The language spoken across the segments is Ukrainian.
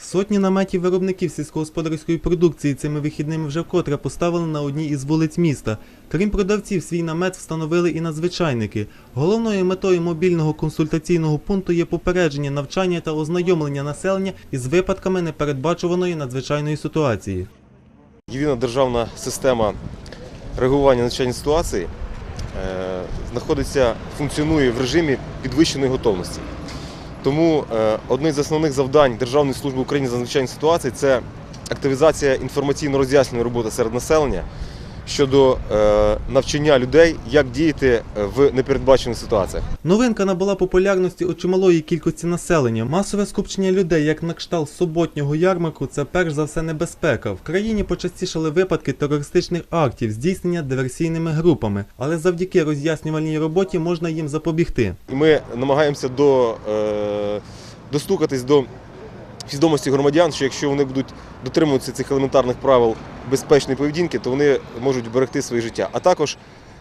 Сотні наметів виробників сільськогосподарської продукції цими вихідними вже вкотре поставили на одній із вулиць міста. Крім продавців, свій намет встановили і надзвичайники. Головною метою мобільного консультаційного пункту є попередження, навчання та ознайомлення населення із випадками непередбачуваної надзвичайної ситуації. Єдина державна система реагування на надзвичайні ситуації е, знаходиться, функціонує в режимі підвищеної готовності. Тому е, одне з основних завдань Державної служби України з надзвичайних ситуацій це активізація інформаційно-роз'яснювальної роботи серед населення щодо е, навчання людей, як діяти е, в непередбачених ситуаціях. Новинка набула популярності у чималої кількості населення. Масове скупчення людей, як на кшталт суботнього ярмарку, це перш за все небезпека. В країні почастішали випадки терористичних актів, здійснення диверсійними групами, але завдяки роз'яснювальній роботі можна їм запобігти. Ми намагаємося до, достукатись до свідомості громадян, що якщо вони будуть дотримуватися цих елементарних правил безпечної поведінки, то вони можуть берегти своє життя. А також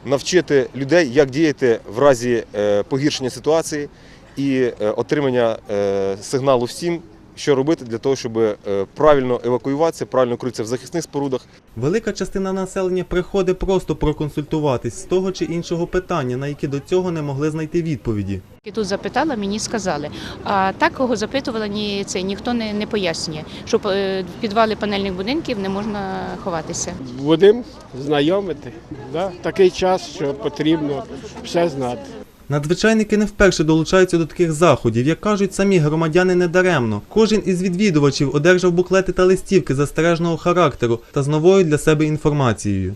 навчити людей, як діяти в разі е, погіршення ситуації і е, отримання е, сигналу всім, що робити для того, щоб е, правильно евакуюватися, правильно крутитися в захисних спорудах. Велика частина населення приходить просто проконсультуватись з того чи іншого питання, на які до цього не могли знайти відповіді. І тут запитала, мені сказали. А так, кого запитувала, ні, це ніхто не, не пояснює, що е, в підвалі панельних будинків не можна ховатися. Будемо знайомити. Да? Такий час, що потрібно все знати. Надзвичайники не вперше долучаються до таких заходів. Як кажуть самі громадяни недаремно. Кожен із відвідувачів одержав буклети та листівки застережного характеру та з новою для себе інформацією.